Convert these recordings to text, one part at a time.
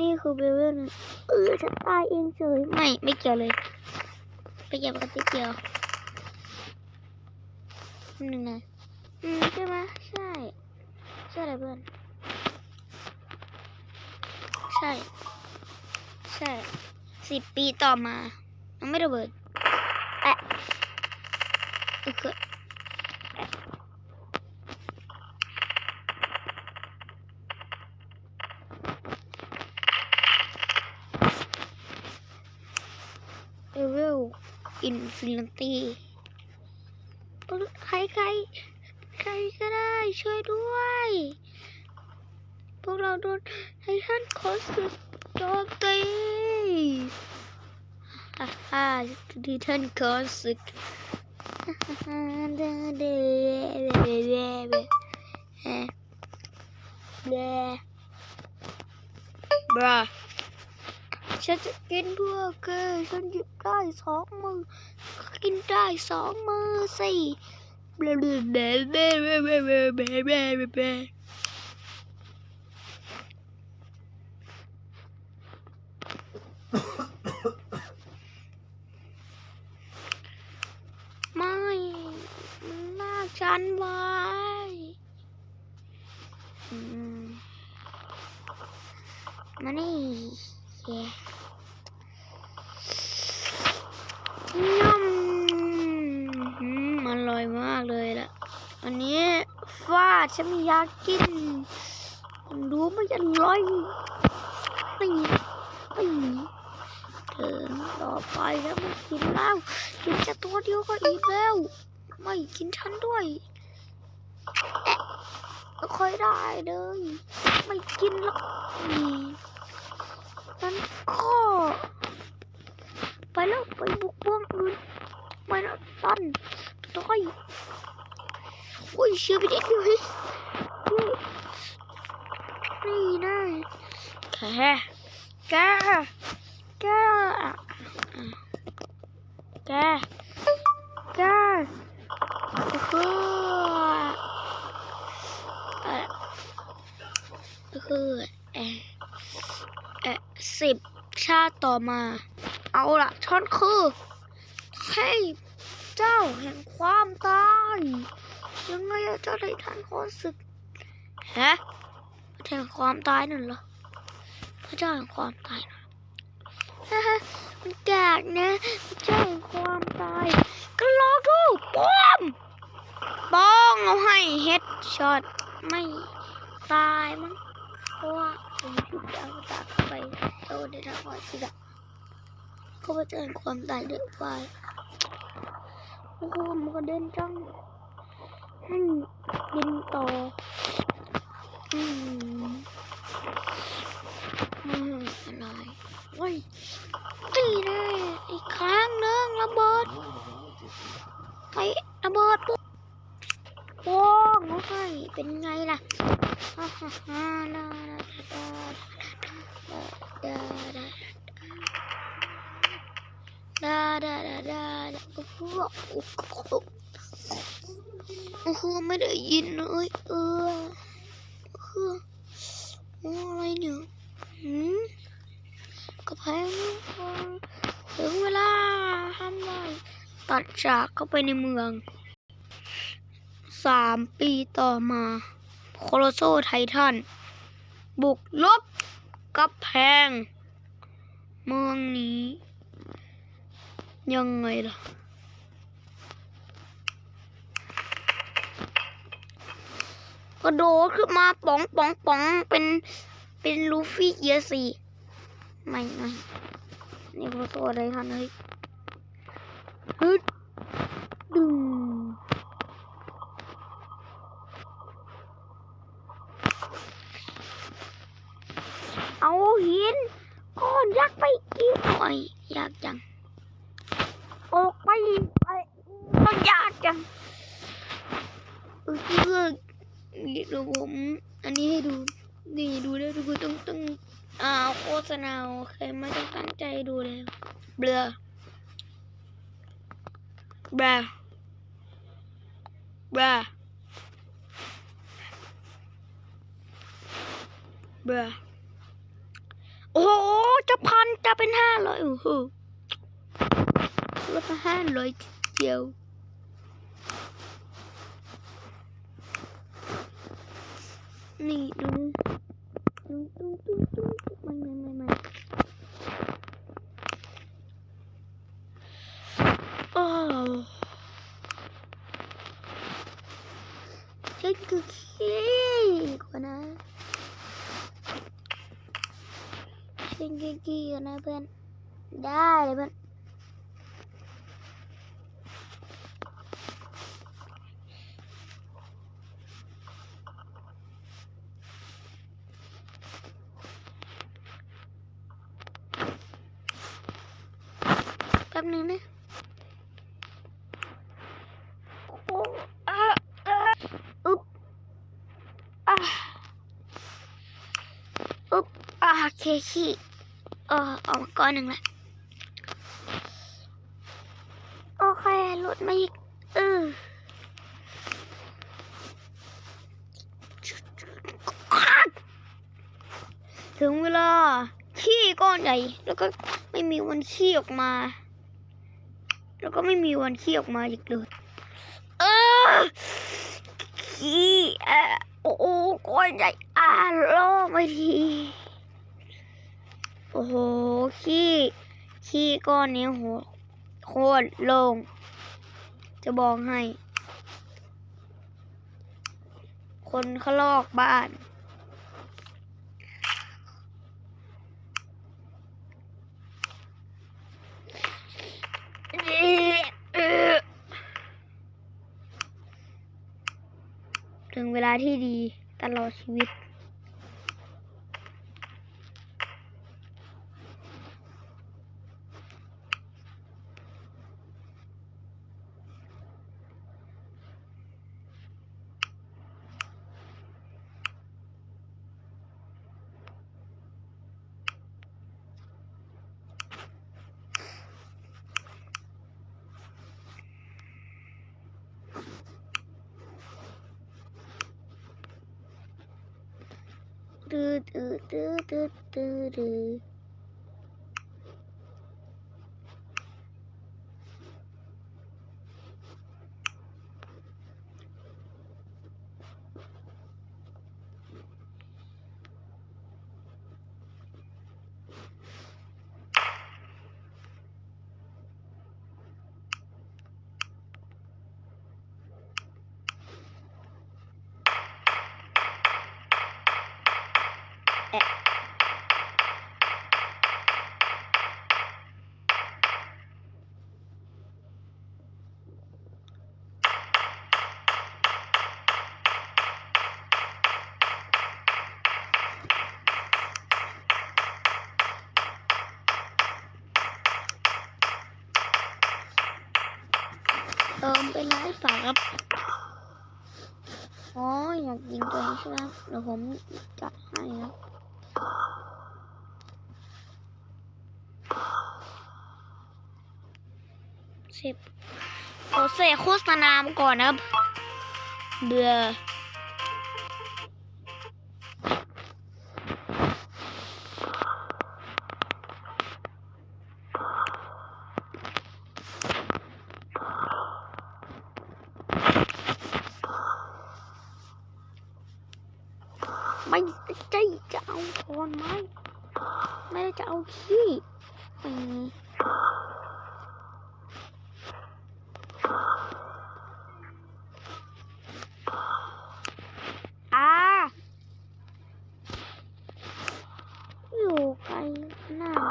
นี่คือเบลเวลเออฉันตายเองเฉยไม่ไม่เกี่ยวเลยไม่เกี่ยวกับติ๊กเดียวหนึ่งนะอืมใช่ไหมใช่ใช่อะไรเพื่อนใช่ ใช่สิบปีต่อมายังไม่ระเบิดแอะอึกเกอะเลเวล อินฟินิตี้ใครใครใครก็ได้ช่วยด้วย พวกเราโดนไททันคอสโจมตีฮ่าฮ่าไททันคอสฮ่าฮ่าเดเดเดเดเดเดบรา ฉันจะกินเพื่อแกฉันหยิบได้สองมือ กินได้สองมือสิเบ๊เบ๊เบ๊เบ๊เบ๊เบ๊เบ๊ไม่มันลากฉันว่าากเลยล่ะอันนี้ฟาดฉันไม่อยากกินมันรู้ไม่อร่อยไม่ไม่ถึงต่อไปแล้วไม่กินแล้ว กินแค่ตัวเดียวก็อิ่มแล้ว ไม่กินฉันด้วยแอะไม่ค่อยได้เลย ไม่กินหรอกนี่นั้นก็ไปแล้วไปบุกเมืองอื่นไปแล้วตัน ต้อยโอ้ยเชื่อไปเด็กเลยนี่นี่นะแกแกแกแกแกก็คือเออก็คือเออเออสิบชาติต่อมา เอาละฉันคือให้ เจ้าแห่งความตายยังไงอะเจ้าไททันโคสึกฮะแห่งความตายนั่นเหรอพระเจ้าแห่งความตายนะฮ่ามันแกกนะพระเจ้าแห่งความตายก็ลอดูป้อมป้องเอาให้เฮ็ดช็อตไม่ตายมั้งเพราะว่าผมชุดาวตาเข้าไปโดนในทางวันที่แบบเขาไปเจอความตายเดือดไฟ โอ้โหมันก็เดินจังให้ดินต่ออืมอืมอะไรเฮ้ยตีแน่อีกครั้งหนึงระเบิดไประเบิดปุ๊บโป้งโอเคเป็นไงล่ะฮ่าฮ่าฮ่าดาดาดาดาดา ดาดาดาดาดาโอ้โหโอ้โหไม่ได้ยินเลยเออเออโอ้อะไรเนี่ยหืมกระเพงถึงเวลาทำอะไรตัดจากเข้าไปในเมืองสามปีต่อมาโคโลโซไททัน บุกลบกับแพง เมืองนี้ ยังไงล่ะกระโดดขึ้นมาป๋องป๋องป๋องเป็นเป็นลูฟี่เกียร์สี่ไม่ไม่นี่โคโซอะไททันเฮ้ยฮึดงเอาหินก้อนยักษ์ไปอีกหน่อยยากจัง ออกไปอีกไปก็ยาก จังเออคือนี่ดูผม อันนี้ให้ดูนี่ดูได้ทุกคนต้องต้องอ่าโฆษณาโอเคไม่ต้องตั้งใจดูเลยเบลอ Bruh. Bruh. Bruh. โอ้โหจะพันจะเป็นห้าร้อยโอ้โหลดมาห้าร้อยเดียว นี่ดูดูดูดูดูไม่ไม่ไม่ไม่โอ้ฉันคือขี้กว่านะฉันคือขี้กว่านะเพื่อนได้เลยเพื่อน ป๊บนึงนะอ้อะอะอึ๊บอะอึ๊บอะเคขี้เออออกมาก้อนหนึ่งละโอเคหลุดมาอีกเออถึงเวลาขี้ก้อนใหญ่แล้วก็ไม่มีวันขี้ออกมา แล้วก็ไม่มีวันขี้ออกมาอีกเลยเออขี้เออโอ้โหก้อนใหญ่อ่าล่อไม่ทีโอ้โหขี้ขี้ก้อนนี้โหโคตรโล่งจะบอกให้ คนเขาลอกบ้าน ถึงเวลา ที่ดีตลอดชีวิต ดื้อดื้อดื้อดื้อดื้อดื้อ เติมไปร้ายฝาครับอ๋ออยากยิงตัวเองใช่ไหมเดี๋ยวผมจัดให้ครับ สพขอเสกโฆษณามก่อนนะครับเบื่อไม่ได้จะเอาก่อนไหมไม่ได้จะเอาขี้ไม่มีอ่าอยู่ไกลหน้า มั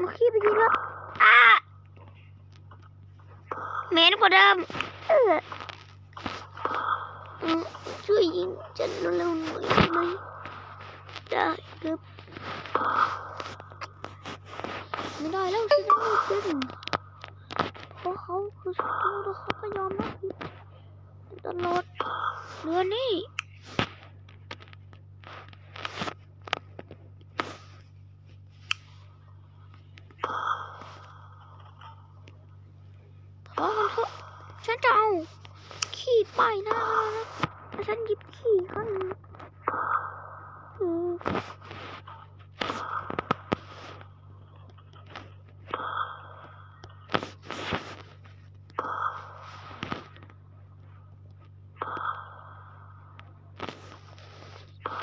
นมาขี้ไปทีละอ่าเหม็นกว่าเดิมเออเออช่วยยิงฉันเร็วๆหน่อยได้ไหมได้ครับไม่ได้แล้วฉันยังไม่เป็นเพราะเขาคือศัตรูแล้วเขาก็ยอมรับผิดตลอดเดือนนี้พอกันเถอะ ฉันจะเอาขี้ไปายหน้าแล้วนะฉันหยิบขี่ก่อน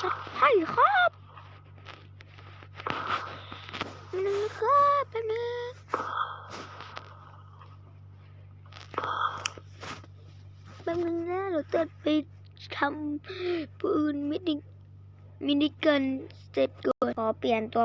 จัดให้ครับแป๊บนึงครับแป๊บนึงแป๊บนึงนะเรา จะไปทำปืนมินิมินิเกินเสร็จก่อนขอเปลี่ยนตัว